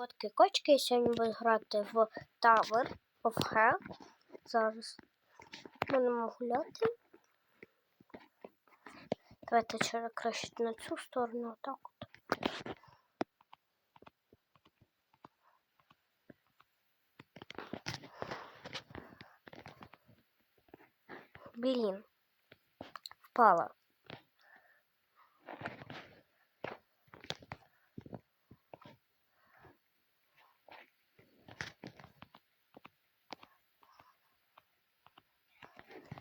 котки кочки. І сьогодні буду грати в Tower of Hell. Зараз будемо гуляти. Давайте через краще на цю сторону, отак от. Блін, впала.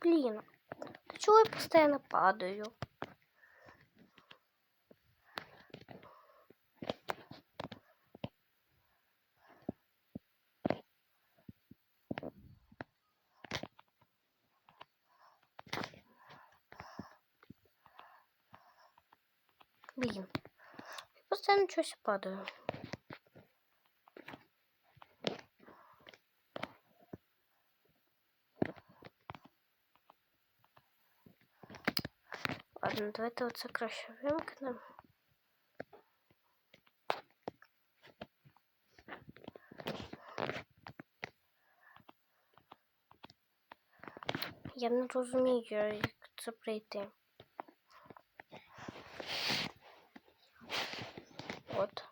Блин, да чего я постоянно падаю? Блин, я постоянно что-то падаю. Ладно, давайте оце краще вимкнемо. Я не розумію, як це прийти. От.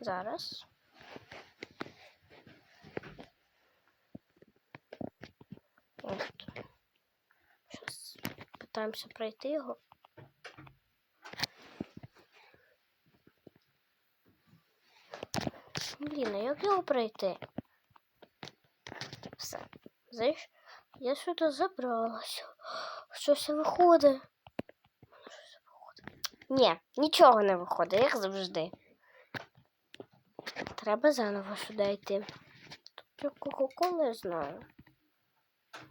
Зараз. Пытаемся пройти його. Блін, а як його пройти? Все. Знаєш, я сюди забралася. Щось виходить. Щось виходить. Ні, нічого не виходить, як завжди. Треба заново сюди йти. Тут я кока-колу я знаю.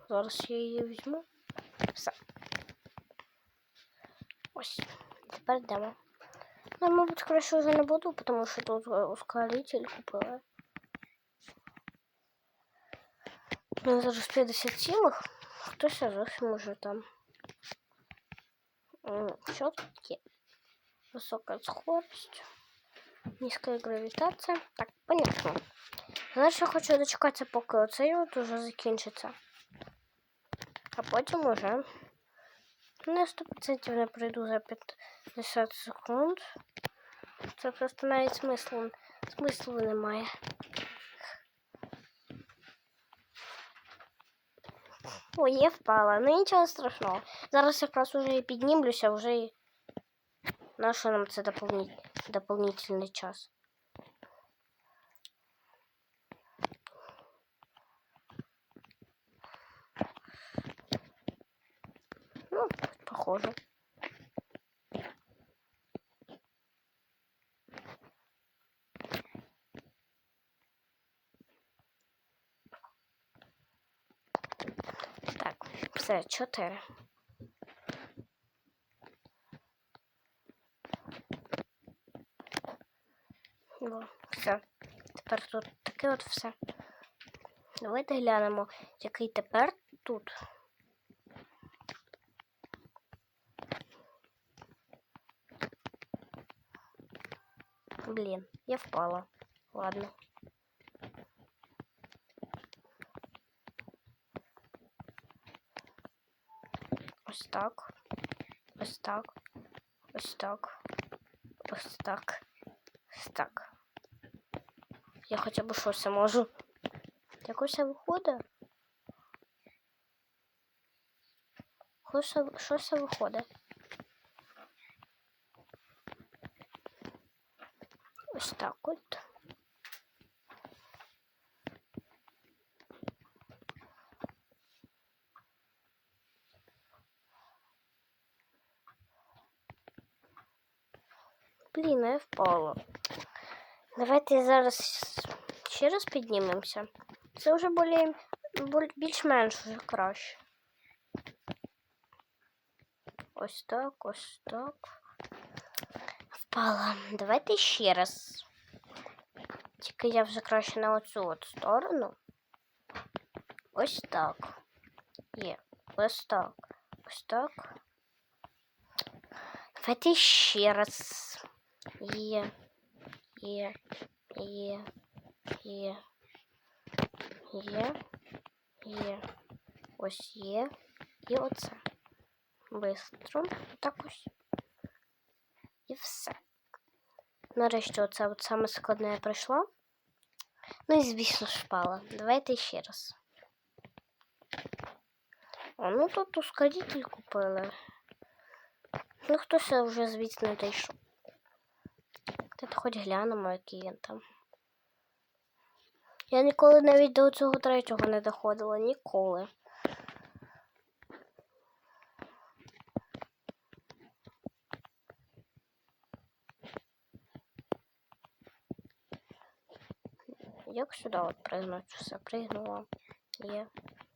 Зараз я її візьму. Все. Ось. Тепер йдемо. Ну, мабуть, краще вже не буду, тому що тут е, ускоритель купила. Ну, зараз 57 хтось зовсім уже там. М, Що тут є? Висока скорость, низька гравітація. Так, понятно. Знаєш, я хочу дочекатися, поки оцей от уже закінчиться. А потім уже на 100% не пройду за 50 секунд. Це просто навіть смислу, смислу немає. Ой, я впала. Ну нічого страшного. Зараз якраз уже і піднімлюся, вже і на що нам це доповні... доповнительний час. Ну, похоже. Так, все, чотири. О, все. Тепер тут таке от все. Давайте глянемо, який тепер тут. Блін, я впала. Ладно. Ось так. Ось так. Ось так. Ось так. Ось так. Я хоча б щось можу. Якось виходить. Щось, щось виходить. От. Блін, я впала. Давайте зараз ще раз піднімемося. Це вже більш-менш вже краще. Ось так, ось так. Впала. Давайте ще раз. Тільки я вже краще на оцю от сторону. Ось так. Є. Ось так. Ось так. Давайте ще раз. Є. Є. Є. Є. Є. Є. Ось є. І оце. Бистро. Так ось. І все. Нарешті оце от саме складне пройшло. Ну і звісно ж впала. Давайте ще раз. А ну тут ускоритель купили. Ну хтось вже звісно дійшов. Тут хоч глянемо, який він там. Я ніколи навіть до цього третього не доходила. Ніколи. як сюди от пригнуть? Все, пригнула. Є,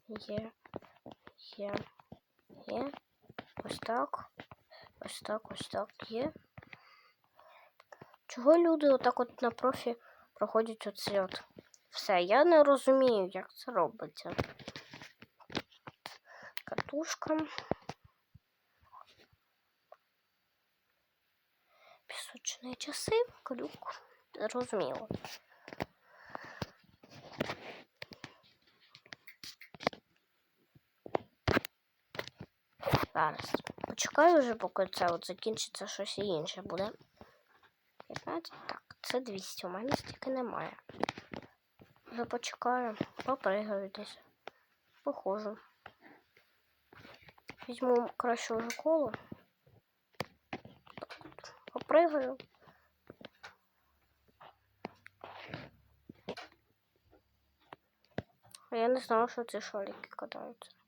є, є, є. Ось так. Ось так, ось так є. Чого люди отак от на профі проходять оці от? Все, я не розумію, як це робиться. Катушка. Пісочні часи, крюк. Розуміло. 15. Почекаю вже, поки це от закінчиться щось інше буде. 15. Так, це 200. У мене стільки немає. Вже почекаю, попригаю десь. Похожу. Візьму краще вже коло. Попригаю. Я не знав, що ці шоліки катаються.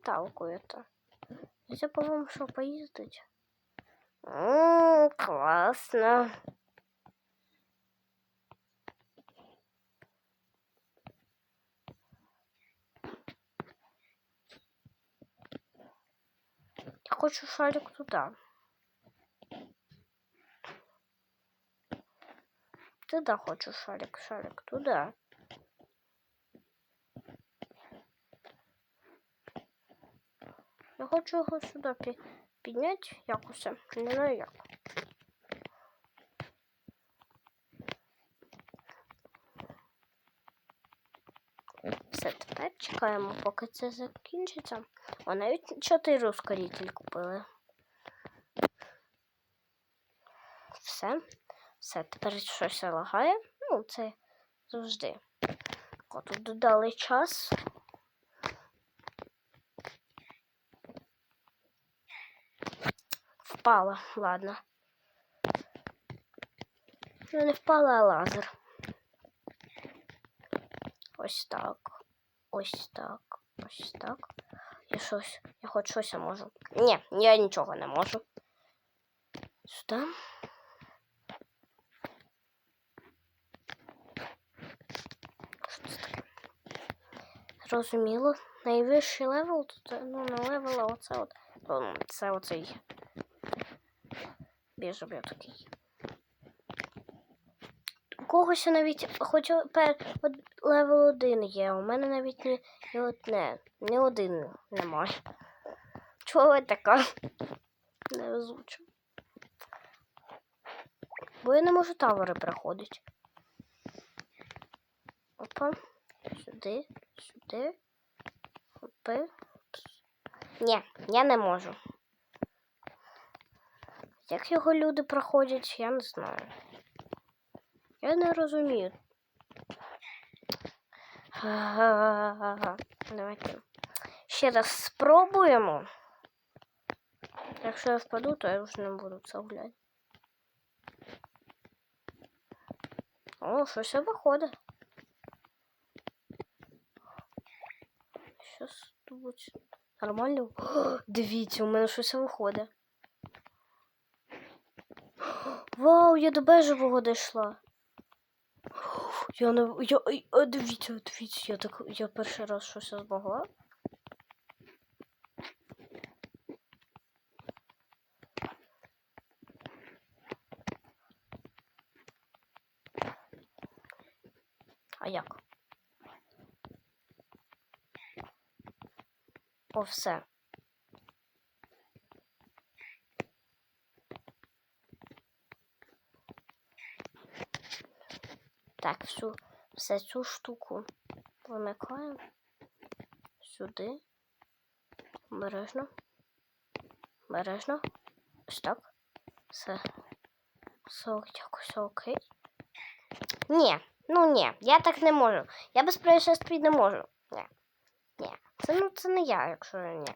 ви мене виталкуєте? Я по-моєму, що поїздить. Ммм, класно. Я хочу шарик туда. Туда хочу шарик, шарик туда. Я хочу його сюди пі- підняти якось. Не знаю як. Все, тепер чекаємо, поки це закінчиться. О, навіть чотири ускоритель купили. Все. Все, тепер щось лагає. Ну, це завжди. Тут додали час. Впала, ладно. Ну, не впала, а лазер. Ось так. Ось так. Ось так. Я щось. Я хоч щось можу. Ні, я нічого не можу. Сюди. Що це? Зрозуміло. Найвищий левел тут, ну, не левел, а оце от. Ну, Це оцей біжевий такий. У когось навіть хоч левел один є, у мене навіть не, не одне, не один немає. Чого я така? Не озвучу. Бо я не можу тавери проходити. Опа. Сюди, сюди. Опи. Ні, я не можу. Як його люди проходять, я не знаю. Я не розумію. Давайте ще раз спробуємо. Якщо я впаду, то я вже не буду це гуляти. О, щось виходить. Щось тут нормально. О, дивіться, у мене щось виходить. Вау, я до бежевого дійшла. Я не. Я. а, Дивіться, дивіться, я так. Я перший раз щось змогла. А як? О, все. Так, всю, все цю штуку вимикаємо. Сюди. Обережно. Обережно. Ось так. Все. Все якось окей. Ні, ну ні, я так не можу. Я без происшествий не можу. Ні. Ні. Це ну це не я, якщо ні.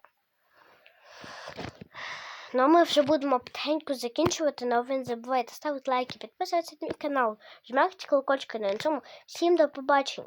Ну ми вже будемо потихеньку закінчувати, але ви не забувайте ставити лайки, підписуватися на мій канал, жмякати колокольчики на цьому. Всім до побачення!